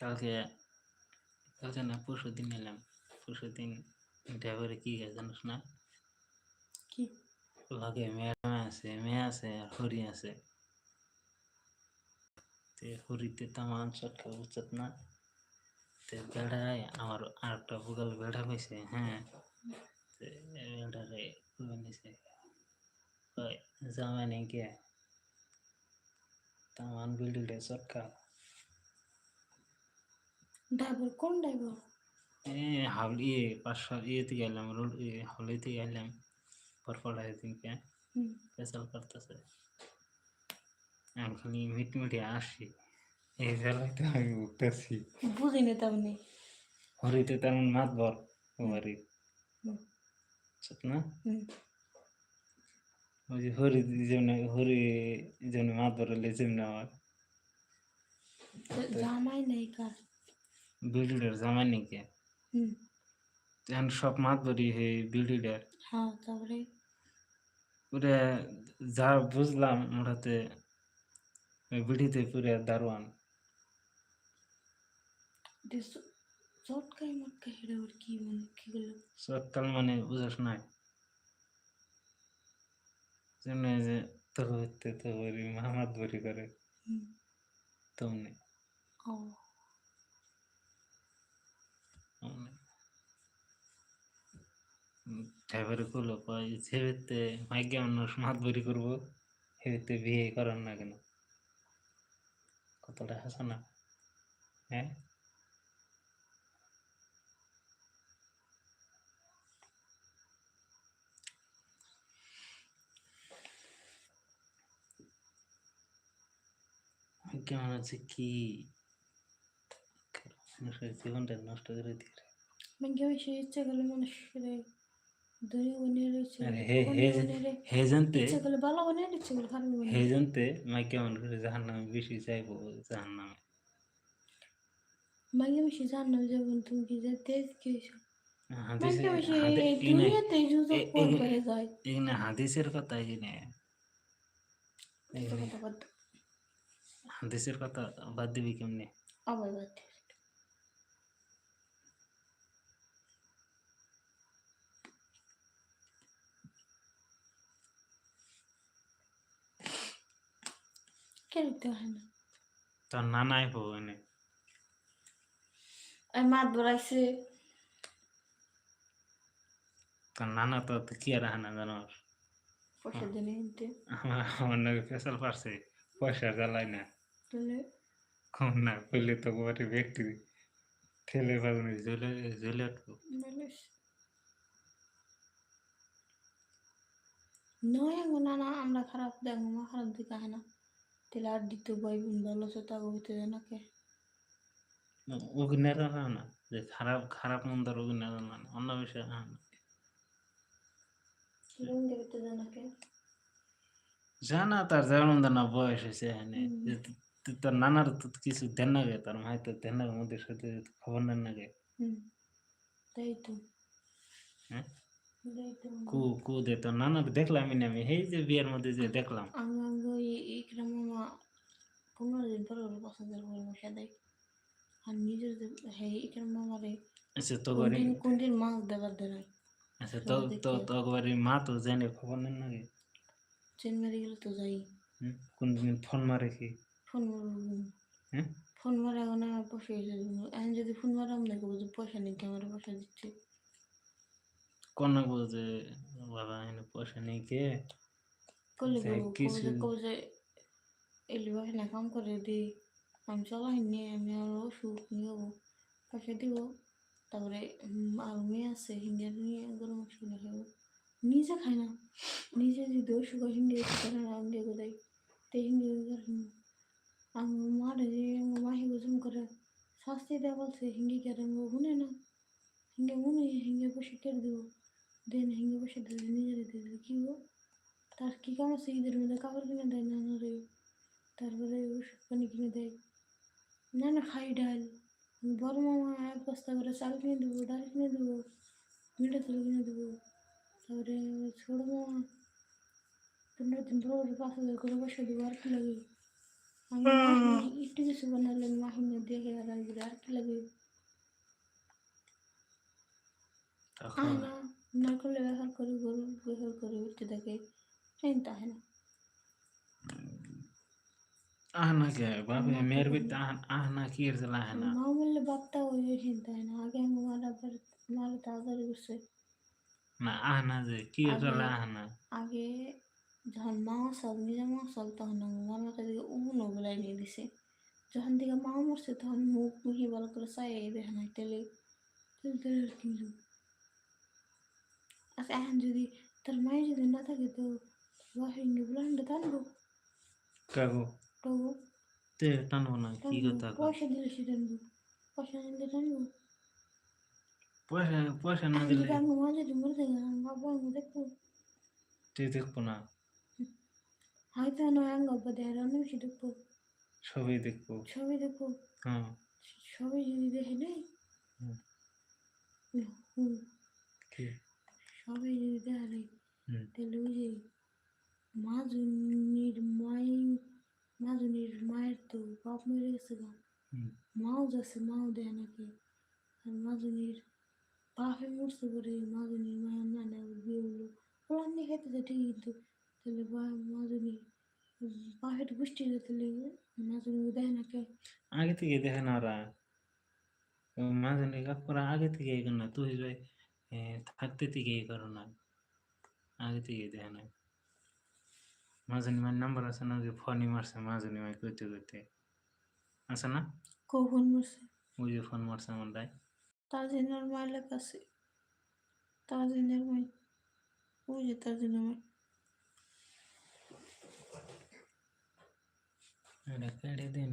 কালকে কালকে না পরশু দিন এলাম। পরশু দিন ড্রাইভারে কি গাছ জানিস না? কি? লগে মেয়ে আছে মেয়ে আছে আর হরি আছে। তে হরিতে তামান চটকা উচত না। তে বেড়ায় আমার আর একটা বুগাল বেড়া হয়েছে হ্যাঁ। তে বেড়ারে কুয়ে নিছে কয় জামাই নেই কে তামান বিল্ডিংটা চটকা ড্রাইভার? কোন ড্রাইভার? হাওলি পাঁচশো ইয়ে থেকে এলাম রোড হাওলি থেকে এলাম পরপড়া দিনকে হুম। পেশাল করতেছে। আমি খালি মিট মিটে আসি। এই জায়গায় আমি উঠতেছি। বুঝি না তেমনি হরিতে তেমন মাত বর হরি না? ওই যে হরি যেমন হরি যেমন মাত বর হলে যেমন আমার। জামাই নেই কার? বিল্ডিডার জামাই নাকি হুম। এখন সব মাত বরি হে বিল্ডিডার হ্যাঁ তারপরে? পুরে যা বুঝলাম ওই বিড়িতে পুরে দারোয়ান। চটকাই মটকাই হেরে ওর কি মানে কি সকাল মানে বুঝাস নাই। জন্য যে তো হইতে তো মামাত বরি করে। তেমনি। ও। ড্রাইভারে করল কয় সেবেতে মাইকে মানুষ মাত বরি করব, সেবেতে বিয়ে করার না কেন? কতটা হাসা না। হ্যাঁ? কেমন আছে কি মানুষের জীবনটা নষ্ট করে দিয়ে মানে সে ইচ্ছা করলে মানুষের ধনী বনিয়ে রয়েছে। হে জানতে ইচ্ছা করলে ভালো ইচ্ছা খারাপ হে জানতে মাই কেমন করে জাহান নামে বেশি চাইব জাহান নামে তুমি কি যেতে কি হাদিসের কথা। হাদিসের কথা বাদ দিবি কেমনে? আবার বাদ কেন দিতে হয় না। তোর নানাই হো এনে। আর মাত বড়াইছে তোর নানা তো কি আর হানা জানোস পয়সা দিনে নিতে আমার আমার নাকি ফেসাল পারছে পয়সা জ্বালাই না। কম না কইলে তো বাড়ি ব্যক্তি। ঠেলে বাগুনে জ্বলে জ্বলে উঠবো নয় গো না না আমরা খারাপ দেখো মা খারাপ দিকে হয় না। তাহলে আর দ্বিতীয় ভাই বোন ভালো আছে তা বলতে দেয় নাকি অগ্নের না যে খারাপ খারাপ মন্দার অগ্নের না অন্য বিষয় না জানা তার যেমন না বয়স হয়েছে এখানে হুম। যে তু- তু- নানার তো কিছু দেন না গে তার মাই তো দেন না মধ্যে সাথে খবর নেন না তাই তো হ্যাঁ কু কু দে তোর নানার দেখলাম না আমি। এই যে বিয়ের মধ্যে যে দেখলাম। আমি ওই ইকরাম মামা পনেরো দিন পরে ওর পছন্দের করে বসে দেয় আর নিজের যে হ্যাঁ ইকরাম মামারে আচ্ছা তো কোন বাড়ি কোন দিন মাছ দেবার দেয় আচ্ছা তো তো তো বাড়ি মা তো জেনে খবর নেন না চেন মেরে গেলে তো যাই? কোন দিন ফোন মারে কি? ফোন হ্যাঁ? ফোন মারা এখন আমার পয়সা এখন যদি ফোন দেখব যে পয়সা নেই ক্যামেরা পয়সা দিচ্ছে। কোন না বলছে বাবা এনে পয়সা নেই কে করলে দেখ বলব কিছু- কবে যে এলি বাসা না কাম করে দিই আমি চলাই নিয়ে আমি আর ওষুধ নিয়ে পয়সা দিব তারপরে আর মেয়ে আছে হিন্দি নিয়ে গরম কিনে খাব নিজে খাই না নিজে যদি ওষুধ হয় হিন্দি করে না দিয়ে দেয় তো হিন্দি আমি মারে যে আমার মাহি বুঝুম করে শাস্তি দেওয়া বলছে হিন্দি কেটে শুনে না হিঙ্গে মনে হিঙ্গে বসে কেটে দেবো দেন হিঙ্গে বসে দিলে নিজেরে দিয়ে দিলে কী হব তার কী কাম আছে ঈদের মধ্যে কাপড় কিনে দেয় না না রে তারপরে ওষুধ পানি কিনে দেয় না না খাই ডাল বড় মামা এক বস্তা করে চাল কিনে দেবো ডাল কিনে দেবো মিঠা তেল কিনে দেবো তারপরে ছোটো মামা পনেরো দিন পর পাঁচ হাজার করে পয়সা দেবো আর কি লাগে আমি মাহি- একটু কিছু বানালে মাহিনে দেখে আর আসবে আর কি লাগে তখন আয় না না করলে ব্যবহার করে গরু ব্যবহার করে উঠতে থাকে চিন্তা হয় না। আহনা কে বাপে মেয়ের বিতে আহনা কি এর আহনা মা বললে বাপটা ওই চিন্তা হয় না আগে আমি মারা মারা তাড়াতাড়ি করছে। না আহনা যে কি এর আহনা আগে যখন মা আসল নিজে মা আসল তখন আমার কাছে উনো বেলায় নিয়ে দিছে। যখন দিকে মা মরছে তখন মুখ মুখি ভালো করে চাই দেখে না তেলে তেল তেল কিন্তু এখন যদি তোর মায়ের যদি না থাকে তো ওয়াশিংয়ে ব্লান্ডে টানবো টানবো তে টানবো না কি কথা পয়সা দিলে সে টানবো পয়সা দিলে টানবো পয়সা পয়সা না দিলে আমি মা যদি মরে থাকে বাবা আমি দেখব তুই দেখব না হয়তো নয় আঙ্গ আব্বা দেয় বেশি দেখব সবই দেখব সবই দেখব হ্যাঁ সবাই যদি দেখে নেই হুম। হুম কি সবাই যদি দেখা নেই হুম তাহলে ওই যে মাজুনির মায়ের মাজুনির মায়ের তো বাপ মরে গেছে গা হুম মাও যাচ্ছে মাও দেয় নাকি আর মাজুনির বাপে মরছে করে মাজুনির মায়ের নানা বিয়ে হলো ওরা নিয়ে খেতে যায় ঠিকই কিন্তু তাহলে বা মাজুনি বাপের গোষ্ঠী তাহলে মাজুনি দেয় নাকি আগে থেকে দেখে না ওরা ও মাঝে কাকুরা আগে থেকে এই করে না তুই যাই থাকতে থেকে এই করো না আগে থেকে দেখে না মাজনী মার নাম্বার আছে না যে ফোনই মারছে মাজনী মাই কইতে কইতে আছে না কখন মরছে ওই যে ফোন মারছে আমার দায় তাজিনের মায়ের কাছে তাজিনের মাই ওই যে তাজিনের মাই এটা কেড়ে দিন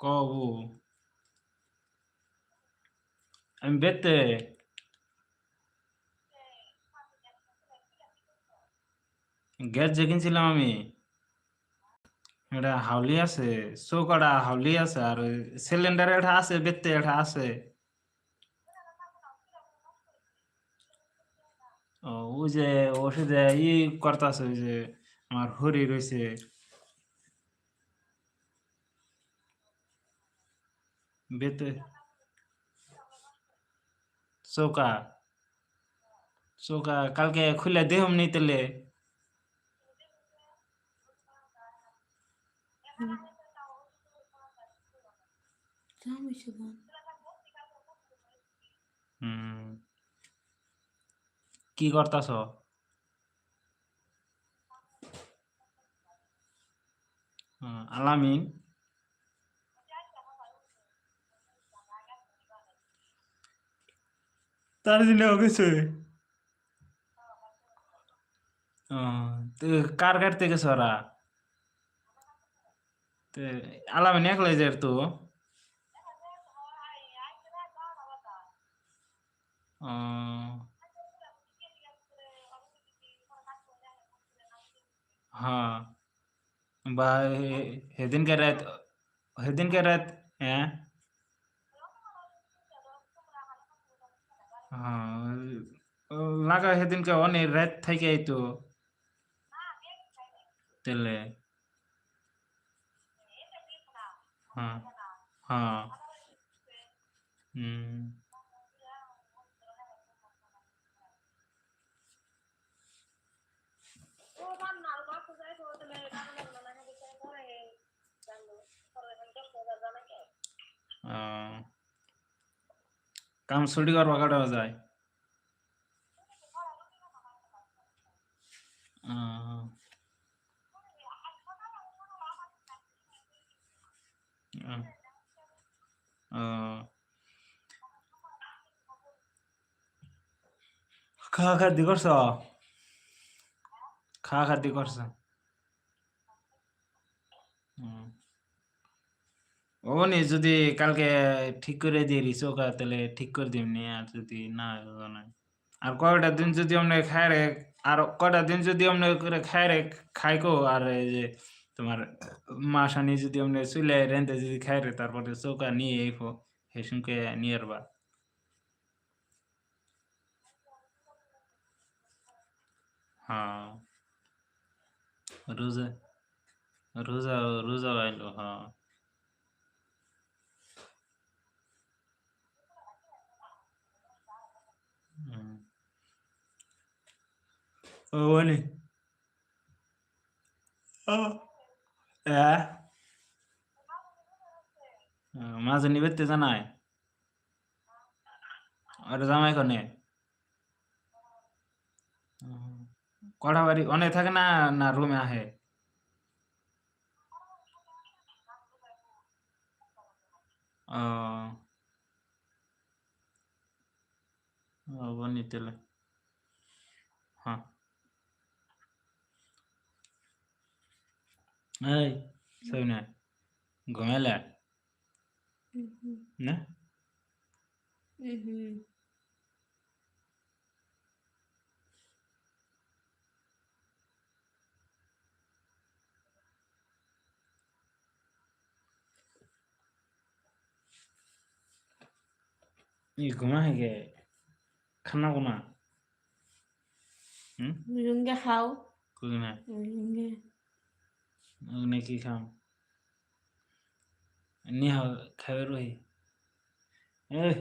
কবু আমি বেতে গ্যাস যে কিনছিলাম আমি এটা হাউলি আছে চৌকাটা হাউলি আছে আর সিলিন্ডার এটা আছে বেতে এটা আছে ও যে ওষুধে ই করতেছে ওই যে আমার হরি রয়েছে বেতে চৌকা চৌকা কালকে খুলে দেহম নি তেলে কি করতাছ আলামিন তার জন্য গেছে কার কাটতে গেছে ওরা তে আলামিন একলাই যার তো ও হ্যাঁ বা হে- সেদিনকে রাত সেদিনকে রাত হ্যাঁ হ্যাঁ ও লাগা সেদিনকে অনেক রাত থেকে আইতো। তেলে। হ্যাঁ হ্যাঁ। কাম ছুটি করবা কাটা যায়। খাওয়া খাদ্য করছ? খাওয়া খাদ্য করছ হুম। ও নি যদি কালকে ঠিক করে দিয়ে দিস তাহলে ঠিক করে দিমনি আর যদি না আর কয়টা দিন যদি আমরা খায় রে, আর কয়টা দিন যদি আমরা করে খায় রে খাইকো আর এই যে তোমার মাসানি যদি আমরা চুলে রেন্তে যদি খায় রে, তারপরে চৌকা নিয়ে এই আইফো হেসুকে নিয়ে আসবা হ্যাঁ। রোজা রোজা রোজা আইলো হ্যাঁ। হুম। ও বনি ও হ্যাঁ মাঝে নিবেতে জানায় আর জামাই কনে কটা বাড়ি অনেক থাকে না না রুমে আহে ও ও বনি তেলে হ্যাঁ এই সব না ঘুমাইলে Mhm. না Mhm. ই ঘুমা হে গে খানা কোনা হুম Rungga খাও কুই না ওনে কি খাম নি হাও খাবে রই Mm.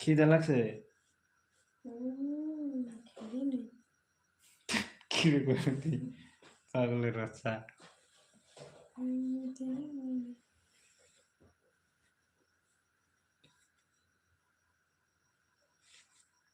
খিদে লাগছে. কি রে করতি পাগলের বাচ্চা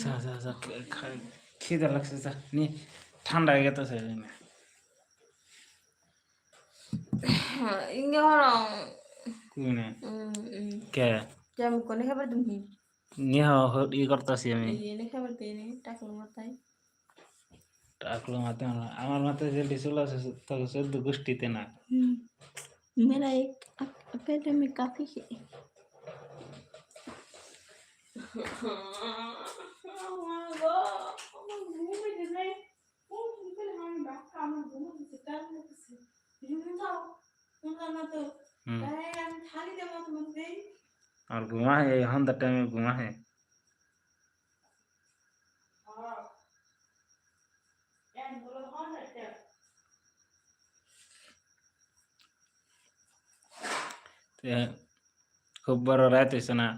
যা যা যা খিদে লাগছে যা নি ঠান্ডা হয়ে গেছে ইঙ্গে হ্যাঁ, হরং কুইনে কে? জাম কোনে খাবার তুমি নি? হ ই করতাছি আমি। ই খাবার দেই নি টাকলো মাথায়। টাকলো আমার মাথায় যে ডিসুল আছে তো সদ্য গোষ্ঠীতে না। মেরা এক পেটে মে কাফি আর ঘুমা হে সন্ধ্যার টাইমে ঘুমা হে তে খুব বড় রাত হয়েছে না।